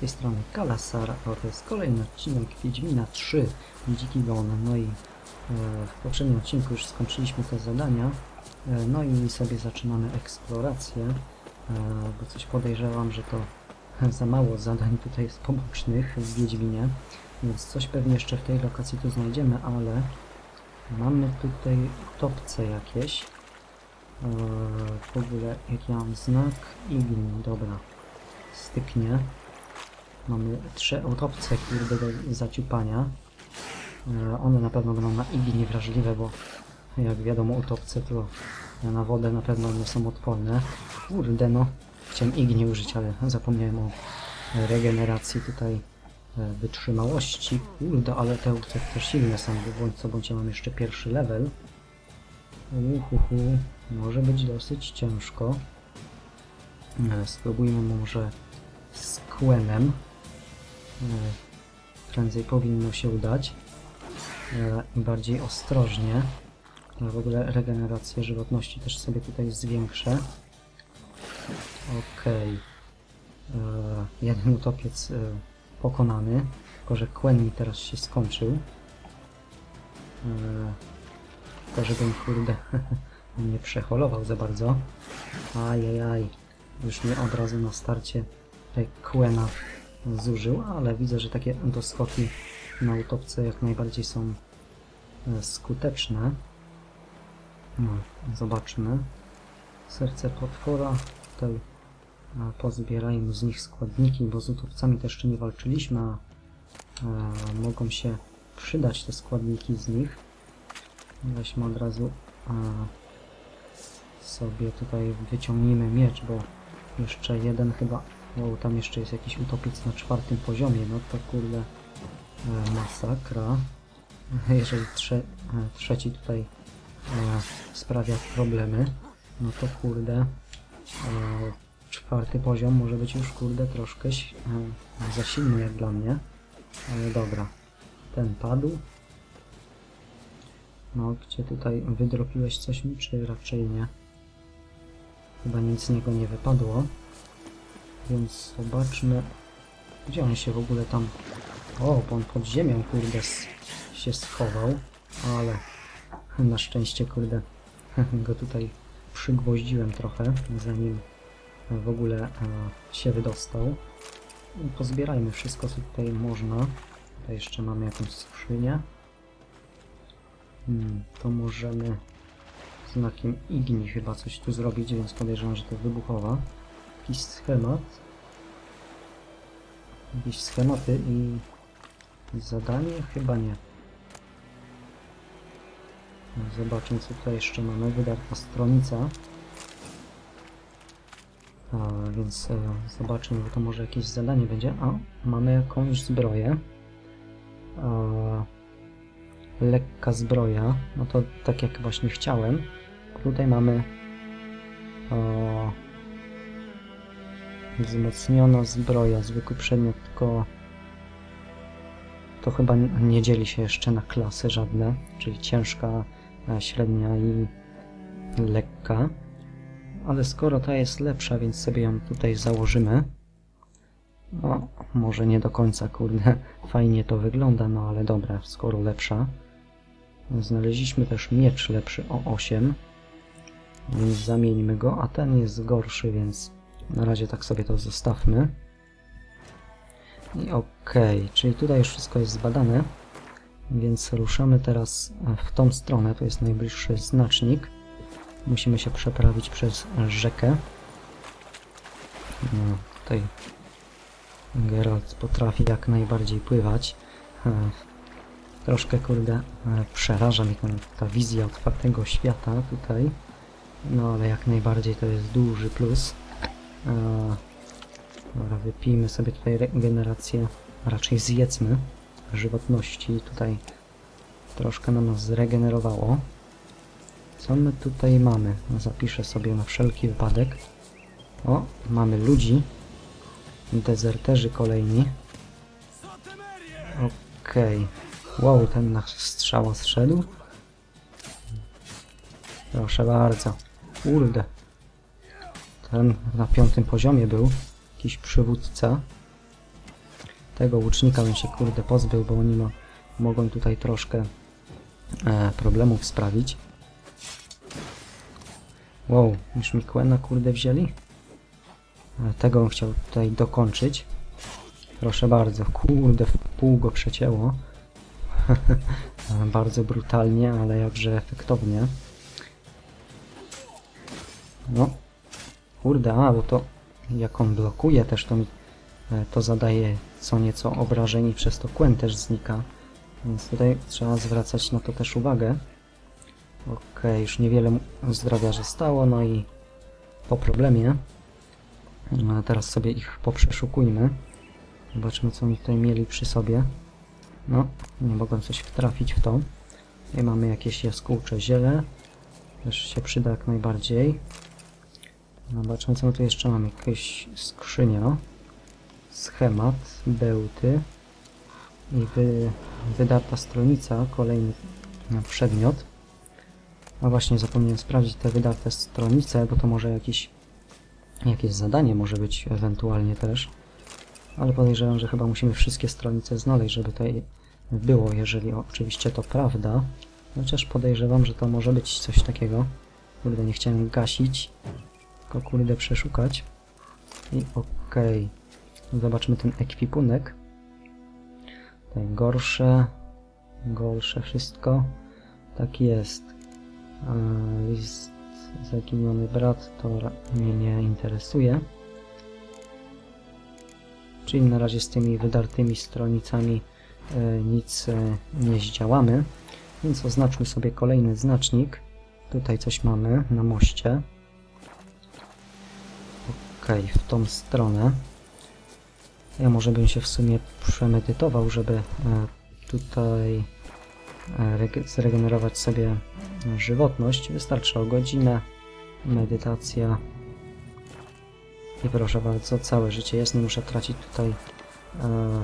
Tej strony Kalasar, a to jest kolejny odcinek Wiedźmina 3 Dziki Gon. No i e, w poprzednim odcinku już skończyliśmy te zadania, e, no i sobie zaczynamy eksplorację, e, bo coś podejrzewam, że to za mało zadań tutaj jest pobocznych w Wiedźminie, więc coś pewnie jeszcze w tej lokacji tu znajdziemy, ale mamy tutaj topce jakieś. E, w ogóle jaki ja mam znak? Igni, dobra styknie. Mamy trzy autopce, kurde, do zaciupania. E, One na pewno będą na igi niewrażliwe, bo jak wiadomo utopce to na wodę na pewno nie są odporne. Kurde no, chciałem igni użyć, ale zapomniałem o regeneracji tutaj e, wytrzymałości. Kurde, ale te utopce też silne są, bo bądź co bądź ja mam jeszcze pierwszy level. Uhuhu, może być dosyć ciężko. E, Spróbujmy może z Quesem. E, Prędzej powinno się udać. E, I bardziej ostrożnie. Ja w ogóle regenerację żywotności też sobie tutaj zwiększę. Okej. E, Jeden utopiec e, pokonany. Tylko, że Quen mi teraz się skończył. E, Tylko, żebym kurde nie przeholował za bardzo. Ajajaj. Już mnie od razu na starcie Quena zużył, ale widzę, że takie doskoki na utopce jak najbardziej są e, skuteczne. No, zobaczmy. Serce potwora. Tutaj e, pozbierajmy z nich składniki, bo z utopcami też jeszcze nie walczyliśmy, a e, mogą się przydać te składniki z nich. Weźmy od razu sobie tutaj wyciągnijmy miecz, bo jeszcze jeden chyba, o tam jeszcze jest jakiś utopiec na czwartym poziomie, no to kurde e, masakra. Jeżeli trze, e, trzeci tutaj e, sprawia problemy, no to kurde e, czwarty poziom może być już kurde troszkę e, za silny jak dla mnie. Ale dobra, ten padł. No, gdzie tutaj wydropiłeś coś mi, czy raczej nie? Chyba nic z niego nie wypadło. Więc zobaczmy, gdzie on się w ogóle tam... O, on pod ziemią, kurde, się schował. Ale na szczęście, kurde, go tutaj przygwoździłem trochę, zanim w ogóle e, się wydostał. Pozbierajmy wszystko, co tutaj można. Tutaj jeszcze mamy jakąś skrzynię. Hmm, to możemy znakiem igni chyba coś tu zrobić, więc podejrzewam, że to wybuchowa. Jakiś schemat. Jakieś schematy i zadanie? Chyba nie. Zobaczmy co tutaj jeszcze mamy. Wydarta stronica. A, więc e, zobaczmy, bo to może jakieś zadanie będzie. A, mamy jakąś zbroję. A, lekka zbroja. No to tak jak właśnie chciałem. Tutaj mamy wzmocniona zbroja, zwykły przedmiot, tylko to chyba nie dzieli się jeszcze na klasy żadne, czyli ciężka, średnia i lekka. Ale skoro ta jest lepsza, więc sobie ją tutaj założymy. No, może nie do końca, kurde, fajnie to wygląda, no ale dobra, skoro lepsza. Znaleźliśmy też miecz lepszy o 8. Więc zamieńmy go, a ten jest gorszy, więc na razie tak sobie to zostawmy. I okej, czyli tutaj już wszystko jest zbadane, więc ruszamy teraz w tą stronę, to jest najbliższy znacznik. Musimy się przeprawić przez rzekę. No, tutaj Geralt potrafi jak najbardziej pływać. Troszkę, kurde, przeraża mnie ta wizja otwartego świata tutaj. No, ale jak najbardziej to jest duży plus. Dobra, wypijmy sobie tutaj regenerację, a raczej zjedzmy żywotności. Tutaj troszkę nam nas zregenerowało. Co my tutaj mamy? No, zapiszę sobie na wszelki wypadek. O, mamy ludzi. Dezerterzy kolejni. Okej. Wow, ten na strzała zszedł. Proszę bardzo. Kurde. Ten na piątym poziomie był. Jakiś przywódca. tego łucznika bym się kurde pozbył, bo oni mo mogą tutaj troszkę e, problemów sprawić. Wow, już mi Quena kurde wzięli? E, tego bym chciał tutaj dokończyć. Proszę bardzo, kurde, w pół go przecięło. E, Bardzo brutalnie, ale jakże efektownie. No, kurde, a, bo to jak on blokuje też, to mi e, to zadaje co nieco obrażeń i przez to Quen też znika. Więc tutaj trzeba zwracać na to też uwagę. Okej, już niewiele zdrowia zostało, no i po problemie. A teraz sobie ich poprzeszukujmy. Zobaczmy, co oni tutaj mieli przy sobie. No, nie mogłem coś wtrafić w to. Tutaj mamy jakieś jaskółcze ziele. Też się przyda jak najbardziej. Zobaczmy, co my tu jeszcze mamy. Jakieś skrzynia. Schemat, bełty. I wy, wydarta stronica, kolejny no, przedmiot. A właśnie, zapomniałem sprawdzić te wydarte stronice, bo to może jakiś, jakieś zadanie może być ewentualnie też. Ale podejrzewam, że chyba musimy wszystkie stronice znaleźć, żeby tutaj było, jeżeli oczywiście to prawda. Chociaż podejrzewam, że to może być coś takiego. Kurde, nie chciałem gasić, tylko kurde przeszukać. I okej. Zobaczmy ten ekwipunek. Tutaj gorsze, gorsze wszystko. Tak jest. List zaginiony brat to mnie nie interesuje. Czyli na razie z tymi wydartymi stronicami e, nic e, nie zdziałamy. Więc oznaczmy sobie kolejny znacznik. Tutaj coś mamy na moście. Okej, w tą stronę. Ja może bym się w sumie przemedytował, żeby e, tutaj e, reg- zregenerować sobie żywotność. Wystarczy o godzinę. Medytacja. I proszę bardzo, całe życie jest. Nie muszę tracić tutaj e,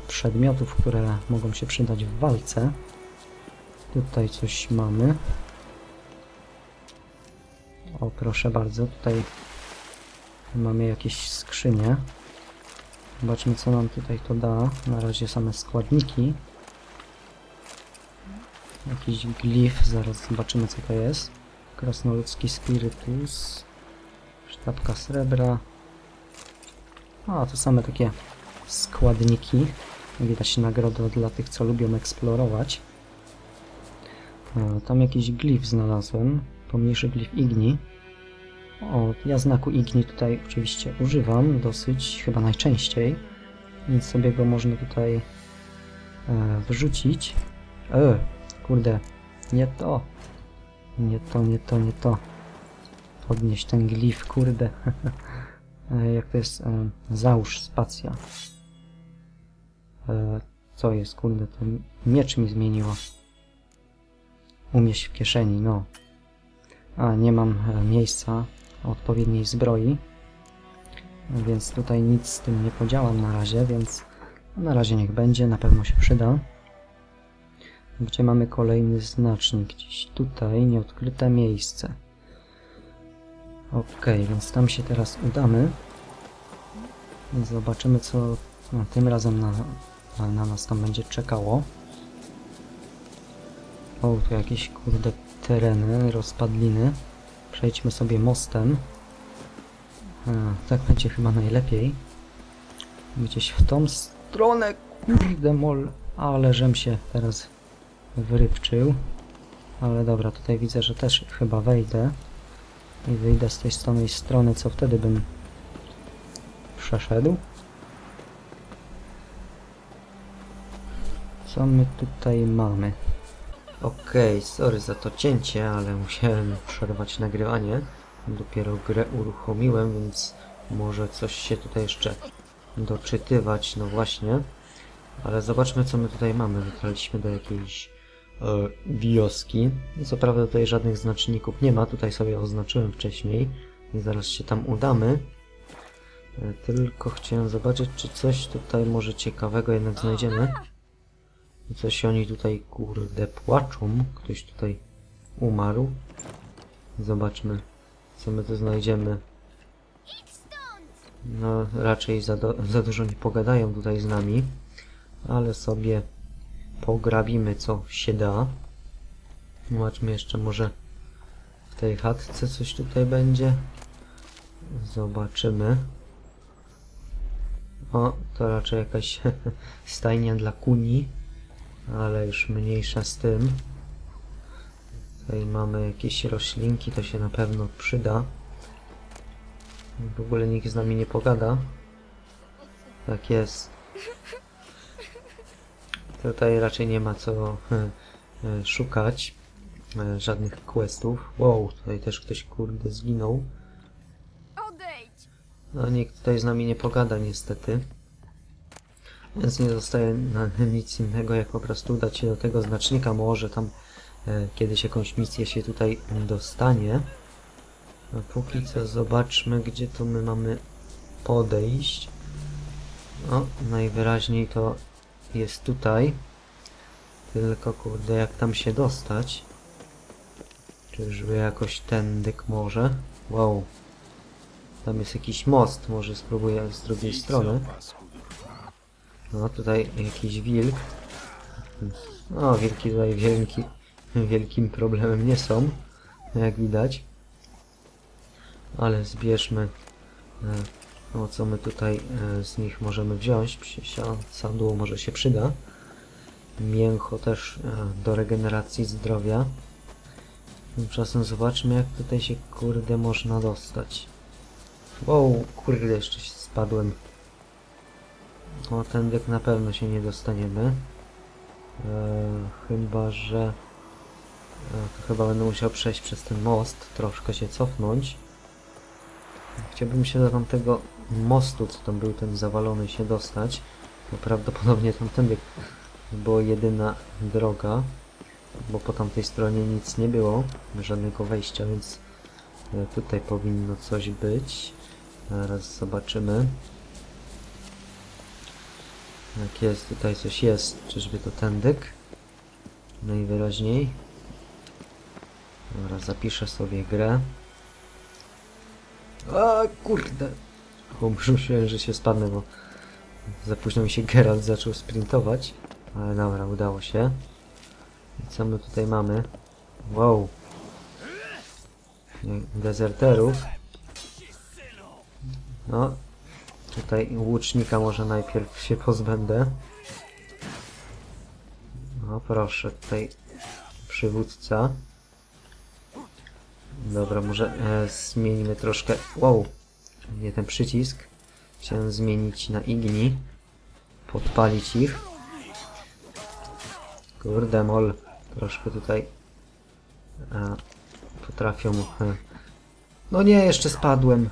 przedmiotów, które mogą się przydać w walce. Tutaj coś mamy. O, proszę bardzo, tutaj mamy jakieś skrzynie. Zobaczmy, co nam tutaj to da. Na razie same składniki. Jakiś glif, zaraz zobaczymy, co to jest. Krasnoludzki spirytus. Sztabka srebra. A, to same takie składniki. Widać nagrodę dla tych, co lubią eksplorować. Tam jakiś glif znalazłem. Pomniejszy glif igni. O, ja znaku igni tutaj oczywiście używam dosyć, chyba najczęściej. Więc sobie go można tutaj e, wrzucić. E, kurde, nie to. Nie to, nie to, nie to. Podnieść ten glif, kurde. e, jak to jest? E, załóż spacja. E, co jest, kurde, to miecz mi zmieniło. Umieść w kieszeni, no. A, nie mam e, miejsca odpowiedniej zbroi. Więc tutaj nic z tym nie podziałam na razie, więc na razie niech będzie, na pewno się przyda. Gdzie mamy kolejny znacznik? Gdzieś tutaj, nieodkryte miejsce. Ok, więc tam się teraz udamy. Zobaczymy, co no, tym razem na, na, na nas tam będzie czekało. O, tu jakieś kurde tereny, rozpadliny. Przejdźmy sobie mostem. A, tak będzie chyba najlepiej. Gdzieś w tą stronę, kurde mol, ale żem się teraz wyrybczył. Ale dobra, tutaj widzę, że też chyba wejdę. I wyjdę z tej samej strony, co wtedy bym przeszedł. Co my tutaj mamy? Okej, sorry za to cięcie, ale musiałem przerwać nagrywanie. Dopiero grę uruchomiłem, więc może coś się tutaj jeszcze doczytywać, no właśnie. Ale zobaczmy co my tutaj mamy. Wytraliśmy do jakiejś e, wioski. Co prawda tutaj żadnych znaczników nie ma, tutaj sobie oznaczyłem wcześniej i zaraz się tam udamy. E, tylko chciałem zobaczyć, czy coś tutaj może ciekawego jednak znajdziemy. Coś oni tutaj, kurde, płaczą. Ktoś tutaj umarł. Zobaczmy, co my tu znajdziemy. No, raczej za, do, za dużo nie pogadają tutaj z nami. ale sobie pograbimy co się da. Zobaczmy jeszcze może w tej chatce coś tutaj będzie. Zobaczymy. O, to raczej jakaś stajnia dla kuni, ale już mniejsza z tym. Tutaj mamy jakieś roślinki, to się na pewno przyda. W ogóle nikt z nami nie pogada. Tak jest. Tutaj raczej nie ma co e, e, szukać e, żadnych questów. Wow, tutaj też ktoś kurde zginął. No nikt tutaj z nami nie pogada niestety. Więc nie zostaje na nic innego jak po prostu udać się do tego znacznika. Może tam e, kiedyś jakąś misję się tutaj dostanie. A póki co zobaczmy gdzie to my mamy podejść. O, najwyraźniej to jest tutaj. Tylko kurde jak tam się dostać? Czyżby jakoś tędyk może? Wow. Tam jest jakiś most, może spróbuję z drugiej strony. No tutaj jakiś wilk. No wilki tutaj wielki, wielkim problemem nie są, jak widać. Ale zbierzmy no co my tutaj e, z nich możemy wziąć. Sadło może się przyda. Mięcho też e, do regeneracji zdrowia. Tymczasem zobaczmy jak tutaj się kurde można dostać. Wow, kurde, jeszcze spadłem. O, ten dek na pewno się nie dostaniemy. Eee, chyba, że... E, chyba będę musiał przejść przez ten most, troszkę się cofnąć. Chciałbym się do tamtego mostu, co tam był ten zawalony, się dostać. Bo prawdopodobnie tamtędy była jedyna droga. Bo po tamtej stronie nic nie było, żadnego wejścia, więc e, tutaj powinno coś być. Zaraz zobaczymy. Jak jest, tutaj coś jest. Czyżby to tędyk? Najwyraźniej. Dobra, zapiszę sobie grę. A kurde! Myślałem, że się spadnę, bo za późno mi się Geralt zaczął sprintować. Ale dobra, udało się. I co my tutaj mamy? Wow! Dezerterów. No, tutaj łucznika może najpierw się pozbędę. No proszę, tutaj przywódca. Dobra, może e, zmienimy troszkę... Wow, nie ten przycisk. Chciałem zmienić na igni. Podpalić ich. Kurde mol, troszkę tutaj e, potrafią... E, no nie, jeszcze spadłem.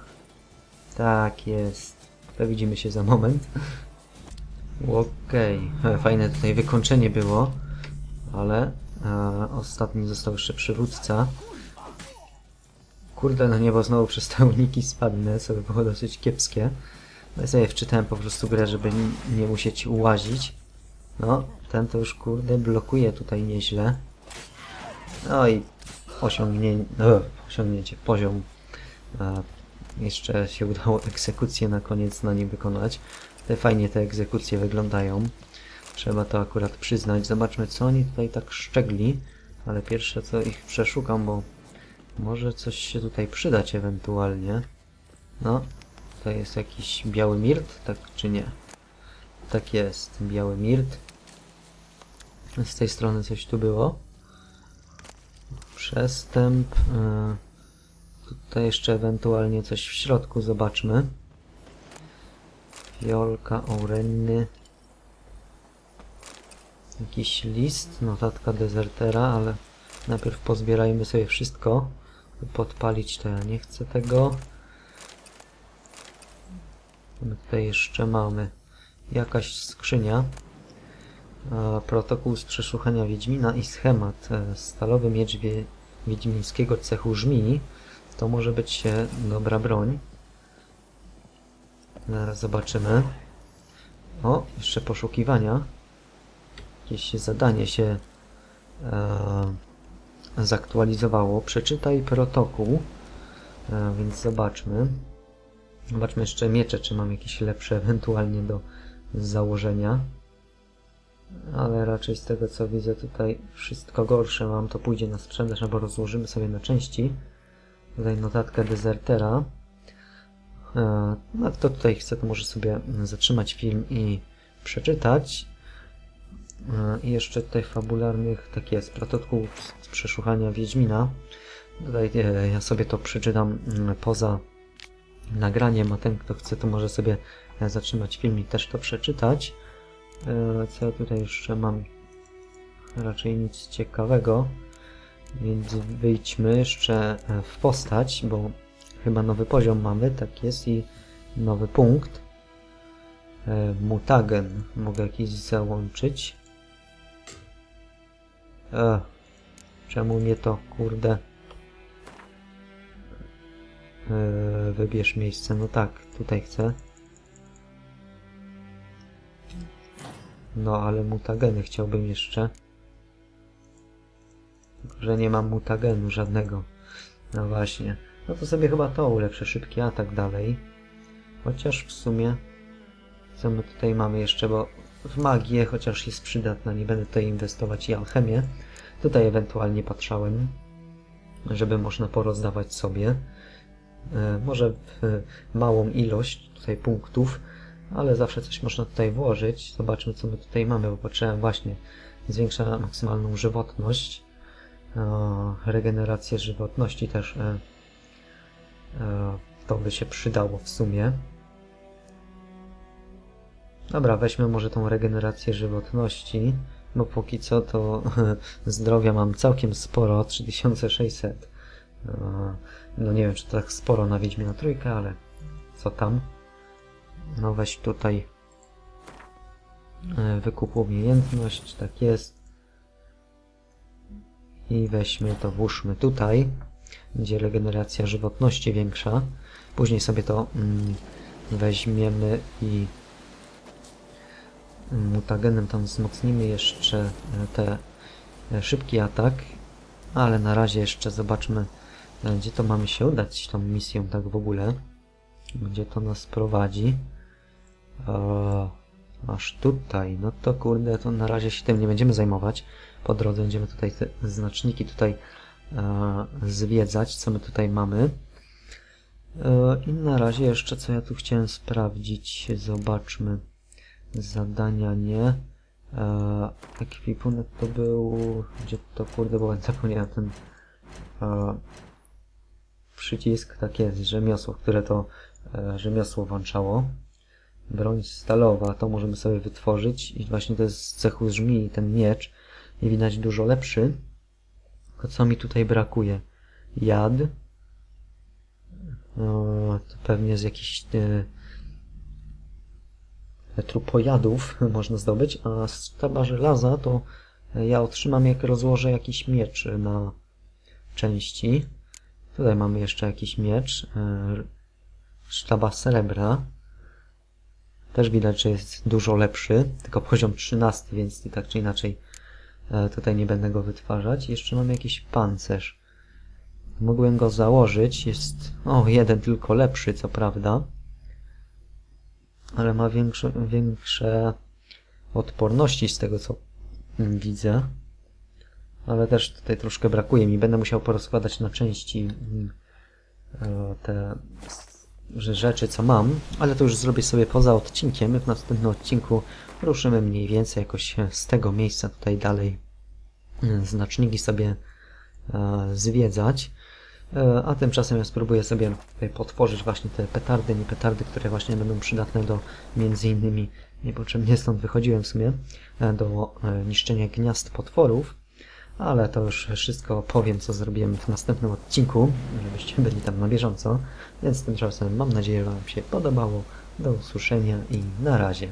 Tak jest. To widzimy się za moment. Okej. Okay. Fajne tutaj wykończenie było. Ale e, ostatni został jeszcze przywódca. Kurde, na niebo znowu przestały uniki spadnę, co by było dosyć kiepskie. No i sobie wczytałem po prostu grę, żeby nie musieć ułazić. No, ten to już kurde blokuje tutaj nieźle. No i osiągnięcie, no, osiągnięcie, poziom e, jeszcze się udało egzekucję na koniec na nim wykonać. Te fajnie te egzekucje wyglądają. Trzeba to akurat przyznać. Zobaczmy co oni tutaj tak szczegli. Ale pierwsze co ich przeszukam, bo może coś się tutaj przydać ewentualnie. No, to jest jakiś biały mirt, tak czy nie? Tak jest, biały mirt. Z tej strony coś tu było. Przestęp. Yy. Tutaj jeszcze ewentualnie coś w środku zobaczmy. Fiolka, orenny. Jakiś list, notatka dezertera, ale najpierw pozbierajmy sobie wszystko. Podpalić to ja nie chcę tego. My tutaj jeszcze mamy jakaś skrzynia. Protokół z przeszukania Wiedźmina i schemat. e, Stalowy miecz wie, wiedźmińskiego cechu żmii. To może być e, dobra broń. Zaraz zobaczymy. O, jeszcze poszukiwania. Jakieś zadanie się e, zaktualizowało. Przeczytaj protokół. E, więc zobaczmy. Zobaczmy jeszcze miecze, czy mam jakieś lepsze ewentualnie do założenia. Ale raczej z tego co widzę tutaj wszystko gorsze mam, to pójdzie na sprzedaż, albo rozłożymy sobie na części. Tutaj notatka dezertera. E, No kto tutaj chce, to może sobie zatrzymać film i przeczytać. E, I jeszcze tutaj fabularnych, tak jest, protokół z przeszukania Wiedźmina. Tutaj e, ja sobie to przeczytam poza nagraniem, a ten kto chce, to może sobie zatrzymać film i też to przeczytać. Co ja tutaj jeszcze mam? Raczej nic ciekawego. Więc wyjdźmy jeszcze e, w postać, bo chyba nowy poziom mamy, tak jest, i nowy punkt. E, Mutagen mogę jakiś załączyć. E, czemu mnie to, kurde... E, wybierz miejsce, no tak, tutaj chcę. No, ale mutageny chciałbym jeszcze. Że nie mam mutagenu żadnego. No właśnie. No to sobie chyba to ulepszę, szybki atak dalej. Chociaż w sumie... Co my tutaj mamy jeszcze, bo w magię, chociaż jest przydatna, nie będę tutaj inwestować i alchemię. Tutaj ewentualnie patrzałem, żeby można porozdawać sobie. E, może w e, małą ilość tutaj punktów, ale zawsze coś można tutaj włożyć. Zobaczmy, co my tutaj mamy, bo patrzyłem właśnie, zwiększa maksymalną żywotność, regenerację żywotności też e, e, to by się przydało w sumie. Dobra, weźmy może tą regenerację żywotności, bo póki co to zdrowia mam całkiem sporo, 3600. E, No nie wiem, czy to tak sporo na Wiedźmina trójkę, ale co tam? No weź tutaj e, wykup umiejętność, tak jest. I weźmy to, włóżmy tutaj, gdzie regeneracja żywotności większa. Później sobie to mm, weźmiemy i mutagenem tam wzmocnimy jeszcze e, te e, szybki atak, ale na razie jeszcze zobaczmy, e, gdzie to mamy się udać tą misją tak w ogóle. Gdzie to nas prowadzi. Eee, aż tutaj. No to kurde, to na razie się tym nie będziemy zajmować. Po drodze będziemy tutaj te znaczniki tutaj e, zwiedzać, co my tutaj mamy. E, I na razie jeszcze co ja tu chciałem sprawdzić. Zobaczmy. Zadania nie. E, ekwipunek to był... Gdzie to kurde, bo zapomniałem ten e, przycisk. Tak jest, rzemiosło, które to e, rzemiosło włączało. Broń stalowa, to możemy sobie wytworzyć i właśnie to jest z cechu żmii, ten miecz i widać dużo lepszy. To co mi tutaj brakuje? Jad. O, to pewnie z jakichś e, trupojadów można zdobyć, a z sztaba żelaza to ja otrzymam jak rozłożę jakiś miecz na części. Tutaj mamy jeszcze jakiś miecz. E, sztaba srebra. Też widać, że jest dużo lepszy, tylko poziom 13, więc tak czy inaczej e, tutaj nie będę go wytwarzać. Jeszcze mam jakiś pancerz. Mogłem go założyć, jest o jeden tylko lepszy, co prawda, ale ma większe, większe odporności z tego, co widzę. Ale też tutaj troszkę brakuje mi. Będę musiał porozkładać na części mm, e, te rzeczy, co mam, ale to już zrobię sobie poza odcinkiem. W następnym odcinku ruszymy mniej więcej jakoś z tego miejsca tutaj dalej e, znaczniki sobie e, zwiedzać. E, a tymczasem ja spróbuję sobie potworzyć właśnie te petardy, nie petardy, które właśnie będą przydatne do między innymi niepotrzebnie stąd wychodziłem w sumie, do niszczenia gniazd potworów. Ale to już wszystko powiem, co zrobiłem w następnym odcinku, żebyście byli tam na bieżąco. Więc tymczasem mam nadzieję, że Wam się podobało. Do usłyszenia i na razie.